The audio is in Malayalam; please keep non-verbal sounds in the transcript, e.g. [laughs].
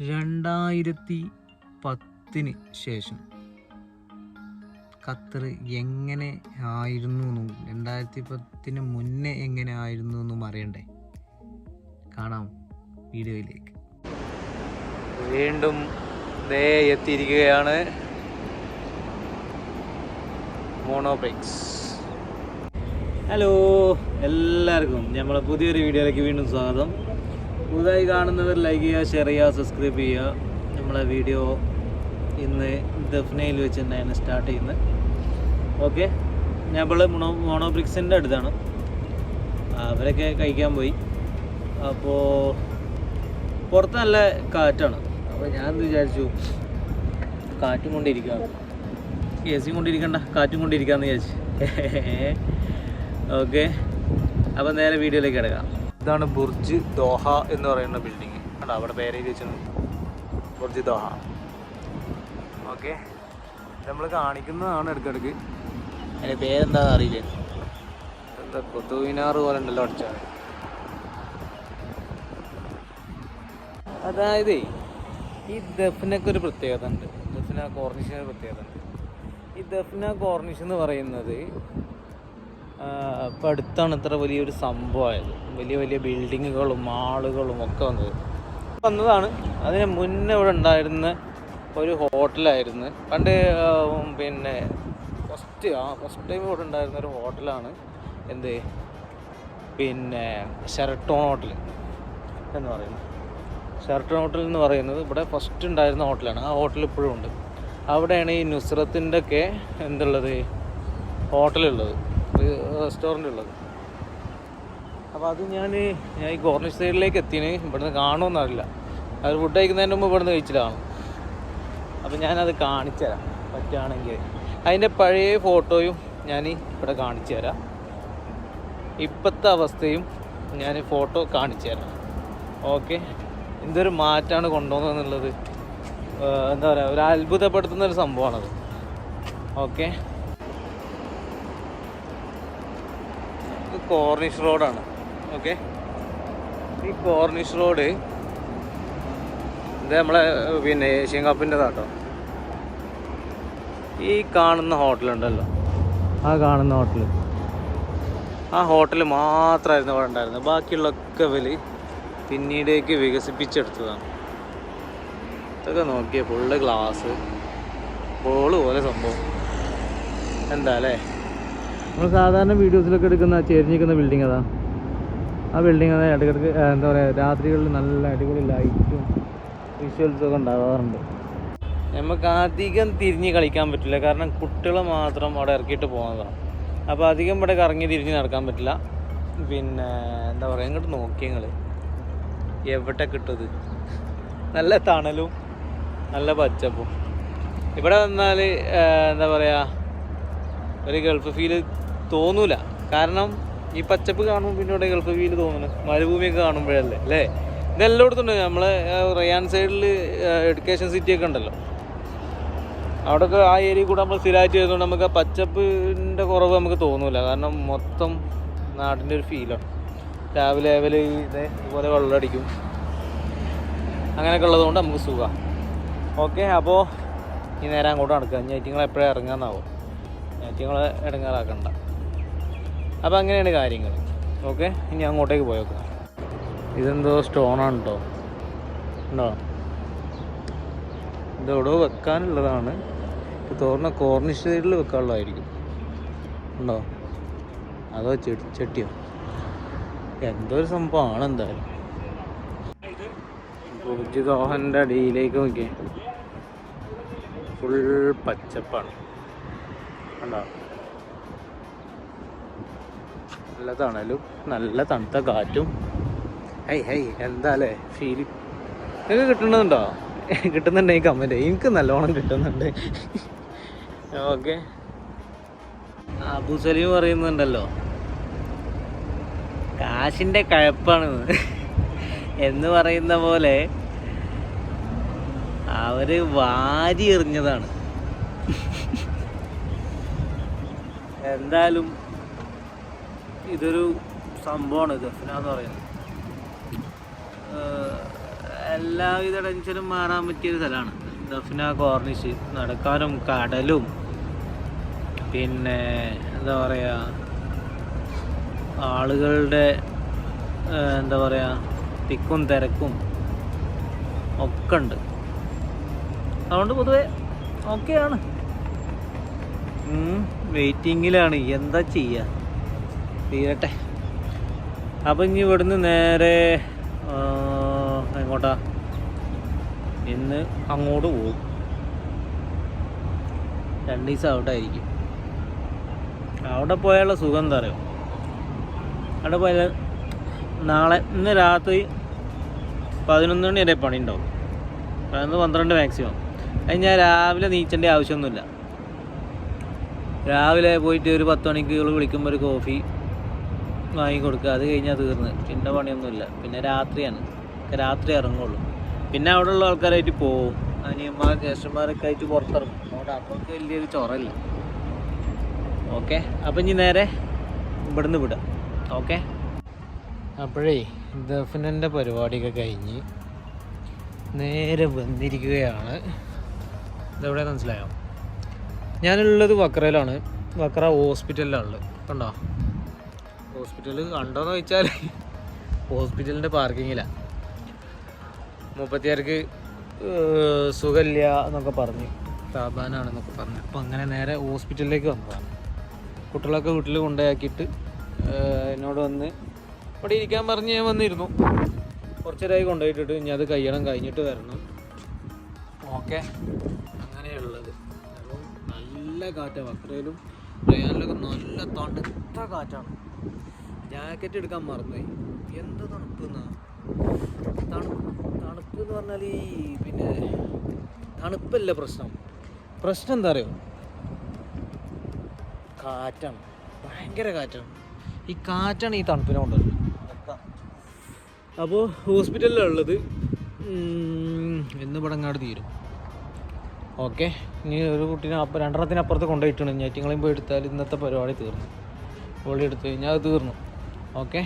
രണ്ടായിരത്തി പത്തിന് ശേഷം ഖത്തർ എങ്ങനെ ആയിരുന്നു എന്നും രണ്ടായിരത്തി പത്തിന് മുന്നേ എങ്ങനെ ആയിരുന്നു എന്നും അറിയണ്ടേ? കാണാം വീഡിയോയിലേക്ക്. വീണ്ടും ദേ എത്തിയിരിക്കുകയാണ് മോണോബ്രിക്സ്. ഹലോ എല്ലാവർക്കും നമ്മളെ പുതിയൊരു വീഡിയോയിലേക്ക് വീണ്ടും സ്വാഗതം. പുതുതായി കാണുന്നവർ ലൈക്ക് ചെയ്യുക ഷെയർ ചെയ്യുക സബ്സ്ക്രൈബ് ചെയ്യുക. നമ്മളെ വീഡിയോ ഇന്ന് ദഫ്നയിൽ വെച്ച് തന്നെയാണ് സ്റ്റാർട്ട് ചെയ്യുന്നത്. ഓക്കെ ഞാൻ ഇപ്പോൾ മോണോ മോണോബ്രിക്സിന്റെ അടുത്താണ്. അവരൊക്കെ കഴിക്കാൻ പോയി. അപ്പോൾ പുറത്ത് നല്ല കാറ്റാണ്. അപ്പോൾ ഞാൻ വിചാരിച്ചു? കാറ്റും കൊണ്ടിരിക്കുക എ സിയും കൊണ്ടിരിക്കണ്ട കാറ്റും കൊണ്ടിരിക്കാന്ന് വിചാരിച്ചു. ഓക്കെ [laughs] അപ്പോൾ നേരെ വീഡിയോയിലേക്ക് കിടക്കാം. ഇതാണ് ബുർജ് ദോഹ എന്ന് പറയുന്ന ബിൽഡിങ് കണ്ടോ അവിടെ പേര് വെച്ചിട്ടുണ്ട്. Burj Doha. ഓക്കെ. നമ്മൾ കാണിക്കുന്നതാണ് ഇടയ്ക്കിടയ്ക്ക്. അതിന്റെ പേരെന്താണെന്ന് അറിയില്ല? എന്താ കൊത്തുവിനാറ് പോലെ ഉണ്ടല്ലോ അടിച്ചാൽ. അതായത് ഈ ദഫ്നൊക്കെ ഒരു പ്രത്യേകത ഉണ്ട്. ദഫ്ന കോർണിഷിന് പ്രത്യേകത ഉണ്ട്. ഈ ദഫ്ന കോർണിഷ് എന്ന് പറയുന്നത് ഇപ്പം അടുത്താണ് ഇത്ര വലിയൊരു സംഭവമായത്. വലിയ വലിയ ബിൽഡിങ്ങുകളും മാളുകളും ഒക്കെ വന്നത്. വന്നതാണ്. അതിന് മുന്നേ ഇവിടെ ഉണ്ടായിരുന്ന ഒരു ഹോട്ടലായിരുന്നു. പണ്ട് പിന്നെ ഫസ്റ്റ് ആ ഫസ്റ്റ് ടൈം ഇവിടെ ഉണ്ടായിരുന്ന ഒരു ഹോട്ടലാണ് എന്ത്? പിന്നെ ഷെറട്ടോൺ ഹോട്ടൽ എന്ന് പറയുന്നത്. ഷെറട്ടോൺ ഹോട്ടൽ എന്ന് പറയുന്നത് ഇവിടെ ഫസ്റ്റ് ഉണ്ടായിരുന്ന ഹോട്ടലാണ്. ആ ഹോട്ടൽ ഇപ്പോഴും ഉണ്ട്. അവിടെയാണ് ഈ നുസ്രത്തിന്റെ ഒക്കെ എന്തുള്ളത്? ഹോട്ടലുള്ളത്. റെസ്റ്റോറന്റ് ഉള്ളത് അപ്പോൾ അത് ഞാൻ ഞാൻ ഈ കോർണിഷ് സൈഡിലേക്ക് എത്തിന്. ഇവിടുന്ന് കാണുമെന്നറിയില്ല അത് ഫുഡ് കഴിക്കുന്നതിന് മുമ്പ് ഇവിടുന്ന് കഴിച്ചിട്ടാണ്. അപ്പോൾ ഞാനത് കാണിച്ചു തരാം. പറ്റുകയാണെങ്കിൽ അതിന്റെ പഴയ ഫോട്ടോയും ഞാൻ ഇവിടെ കാണിച്ചു തരാം. ഇപ്പോഴത്തെ അവസ്ഥയും ഞാൻ ഫോട്ടോ കാണിച്ചു തരാം. ഓക്കെ? എന്തൊരു മാറ്റമാണ് കൊണ്ടുപോകുന്നത് എന്താ പറയുക ഒരു അത്ഭുതപ്പെടുത്തുന്ന ഒരു സംഭവമാണത്. ഓക്കെ? കോർണിഷ് റോഡാണ് ഓക്കെ ഈ കോർണിഷ് റോഡ് ഇത് നമ്മളെ പിന്നെ ഏഷ്യൻ കപ്പിന്റെതാട്ടോ ഈ കാണുന്ന ഹോട്ടലുണ്ടല്ലോ ആ കാണുന്ന ഹോട്ടൽ ആ ഹോട്ടൽ മാത്രമായിരുന്നു അവിടെ ഉണ്ടായിരുന്നത്. ബാക്കിയുള്ളൊക്കെ വില പിന്നീടേക്ക് വികസിപ്പിച്ചെടുത്തതാണ്. ഇതൊക്കെ നോക്കിയ ഫുള്ള് ഗ്ലാസ് ബോൾ പോലെ സംഭവം. എന്താ അല്ലേ? നമ്മൾ സാധാരണ വീഡിയോസിലൊക്കെ എടുക്കുന്ന ചെരിഞ്ഞിരിക്കുന്ന ബിൽഡിംഗ് അതാ. ആ ബിൽഡിംഗ് അതാ ഇടയ്ക്കിടയ്ക്ക് എന്താ പറയുക രാത്രികളിൽ നല്ല അടിപൊളി ലൈറ്റും വിഷ്വൽസും ഒക്കെ ഉണ്ടാവാറുണ്ട്. നമുക്ക് അധികം തിരിഞ്ഞ് കളിക്കാൻ പറ്റില്ല. കാരണം കുട്ടികളെ മാത്രം അവിടെ ഇറക്കിയിട്ട് പോകുന്നതാണ് അപ്പോൾ അധികം ഇവിടെ കറങ്ങി തിരിഞ്ഞ് നടക്കാൻ പറ്റില്ല. പിന്നെ എന്താ പറയുക ഇങ്ങോട്ട് നോക്കി നിങ്ങൾ എവിടെ കിട്ടത്? നല്ല തണലും നല്ല പച്ചപ്പും. ഇവിടെ വന്നാൽ എന്താ പറയുക ഒരു ഗൾഫ് ഫീൽ തോന്നൂല. കാരണം ഈ പച്ചപ്പ് കാണുമ്പോൾ പിന്നെ ഇവിടെ ഗൾഫ് ഫീൽ തോന്നുന്നു മരുഭൂമിയൊക്കെ കാണുമ്പോഴല്ലേ അല്ലേ? ഇതെല്ലായിടത്തും ഉണ്ട് നമ്മളെ റയാൻ സൈഡിൽ എഡ്യൂക്കേഷൻ സിറ്റി ഒക്കെ ഉണ്ടല്ലോ. അവിടെയൊക്കെ ആ ഏരിയ കൂടെ നമ്മൾ സ്ഥിരമായിട്ട് ചെയ്തുകൊണ്ട് നമുക്ക് ആ പച്ചപ്പിന്റെ കുറവ് നമുക്ക് തോന്നൂല. കാരണം മൊത്തം നാടിന്റെ ഒരു ഫീലാണ് രാവിലെ രാവിലെ ഇതേപോലെ ഇതേ ഇതുപോലെ വെള്ളമടിക്കും. അങ്ങനെയൊക്കെ ഉള്ളതുകൊണ്ട് നമുക്ക് സുഖമാണ് ഓക്കെ അപ്പോൾ ഈ നേരം അങ്ങോട്ട് നടക്കുക ഞാൻ നിങ്ങൾ എപ്പോഴും ഇറങ്ങാന്നാവും? ഞെറ്റിങ്ങളെ ഇടങ്ങാറാക്കണ്ട. അപ്പോൾ അങ്ങനെയാണ് കാര്യങ്ങൾ ഓക്കെ? ഇനി അങ്ങോട്ടേക്ക് പോയേക്കാം ഇതെന്തോ സ്റ്റോണാണ് കേട്ടോ ഉണ്ടോ? ഇതെവിടെയോ വെക്കാനുള്ളതാണ്. ഇത് തോർന്ന കോർണിഷ് സൈഡിൽ വെക്കാനുള്ളതായിരിക്കും. ഉണ്ടോ? അതോ ചെടി ചെട്ടിയോ? എന്തോ ഒരു സംഭവമാണ് എന്തായാലും. ബുർജ് ദോഹന്റെ അടിയിലേക്ക് നോക്കിയേ. ഫുൾ പച്ചപ്പാണ്. കണ്ടോ നല്ല തണലും നല്ല തണുത്ത കാറ്റും ഹൈ ഹൈ എന്താ അല്ലേ ഫീൽ നിങ്ങൾക്ക് കിട്ടുന്നുണ്ടോ കിട്ടുന്നുണ്ടെങ്കിൽ കമന്റ് എനിക്ക് നല്ലോണം കിട്ടുന്നുണ്ട്. ഓക്കെ. അബു സലീം പറയുന്നുണ്ടല്ലോ കാശിന്റെ കഴപ്പാണ് എന്ന് പറയുന്ന പോലെ അവർ വാരി എറിഞ്ഞതാണ്. എന്തായാലും ഇതൊരു സംഭവമാണ് ദഫ്ന എന്ന് പറയുന്നത് എല്ലാവിധ ടെൻഷനും മാറാൻ പറ്റിയൊരു സ്ഥലമാണ്. ദഫ്ന കോർണിഷ് നടക്കാനും കടലും. പിന്നെ എന്താ പറയുക ആളുകളുടെ എന്താ പറയുക തിക്കും തിരക്കും ഒക്കെ ഉണ്ട്. അതുകൊണ്ട് പൊതുവെ ഓക്കെയാണ് വെയിറ്റിങ്ങിലാണ് എന്താ ചെയ്യുക തീരട്ടെ. അപ്പം ഇനി ഇവിടുന്ന് നേരെ എങ്ങോട്ടാ? ഇന്ന് അങ്ങോട്ട് പോകും രണ്ട് ദിവസം അവിടെ ആയിരിക്കും അവിടെ പോയാലുള്ള സുഖം എന്താ അറിയോ? അവിടെ പോയാൽ നാളെ ഇന്ന് രാത്രി പതിനൊന്ന് മണി വരെ പണി ഉണ്ടാവും പതിനൊന്ന് പന്ത്രണ്ട് മാക്സിമം അത് ഞാൻ രാവിലെ നീച്ചേണ്ട ആവശ്യമൊന്നുമില്ല. രാവിലെ പോയിട്ട് ഒരു പത്ത് മണിക്ക് ഇവൾ വിളിക്കുമ്പോൾ ഒരു കോഫി വാങ്ങി കൊടുക്കുക. അത് കഴിഞ്ഞാൽ തീർന്ന്. പിന്നെ പണിയൊന്നുമില്ല. പിന്നെ രാത്രിയാണ്. രാത്രി ഇറങ്ങുള്ളൂ. പിന്നെ അവിടെ ഉള്ള ആൾക്കാരായിട്ട് പോവും. അനിയന്മാർ ജ്യേഷ്ഠന്മാരൊക്കെ ആയിട്ട് പുറത്തിറങ്ങും. അതുകൊണ്ട് അവർക്ക് വലിയൊരു ചൊറല്ല ഓക്കെ? അപ്പം ഇനി നേരെ ഇവിടുന്ന് വിടാം. ഓക്കെ? അപ്പോഴേ ദഫിനന്റെ പരിപാടിയൊക്കെ കഴിഞ്ഞ് നേരെ വന്നിരിക്കുകയാണ്. ഇതെവിടെ മനസ്സിലായോ? ഞാനുള്ളത് വക്രയിലാണ്. വക്ര ഹോസ്പിറ്റലിലാണ് ഉള്ളത്. കണ്ടോ? ഹോസ്പിറ്റൽ കണ്ടോന്ന് ചോദിച്ചാൽ ഹോസ്പിറ്റലിന്റെ പാർക്കിങ്ങിലാണ് മുപ്പത്തിയാർക്ക് സുഖമില്ല എന്നൊക്കെ പറഞ്ഞു. താപാനാണെന്നൊക്കെ പറഞ്ഞു. അപ്പോൾ അങ്ങനെ നേരെ ഹോസ്പിറ്റലിലേക്ക് വന്നതാണ് കുട്ടികളൊക്കെ വീട്ടിൽ കൊണ്ടുപോയാക്കിയിട്ട് എന്നോട് വന്ന് ഇവിടെ ഇരിക്കാൻ പറഞ്ഞ് ഞാൻ വന്നിരുന്നു. കുറച്ചേരായി കൊണ്ടുപോയിട്ടിട്ട് ഇനി അത് കഴിയണം കഴിഞ്ഞിട്ട് വരണം. ഓക്കെ. നല്ല കാറ്റാണ് അത്രയിലും റയാനിലൊക്കെ നല്ല തണുത്ത കാറ്റാണ്. ജാക്കറ്റ് എടുക്കാൻ മറന്നുപോയി. എന്ത് തണുപ്പെന്നാ? തണുപ്പ് തണുപ്പ് എന്ന് പറഞ്ഞാൽ ഈ പിന്നെ തണുപ്പല്ല പ്രശ്നം? പ്രശ്നം എന്താ അറിയോ? കാറ്റാണ്. ഭയങ്കര കാറ്റാണ്. ഈ കാറ്റാണ് ഈ തണുപ്പിനെ കൊണ്ടുവരുന്നത് അപ്പോൾ ഹോസ്പിറ്റലിലുള്ളത് എന്ന് പടങ്ങാട് തീരും. ഓക്കെ. ഇനി ഒരു കുട്ടീനെ അപ്പം രണ്ടെണ്ണത്തിനപ്പുറത്ത് കൊണ്ടുപോയിട്ടുണ്ട്. ഞെറ്റിങ്ങളെയും പോയി എടുത്താൽ ഇന്നത്തെ പരിപാടി തീർന്നു. പൊളി എടുത്തു കഴിഞ്ഞാൽ അത് തീർന്നു. ഓക്കെ.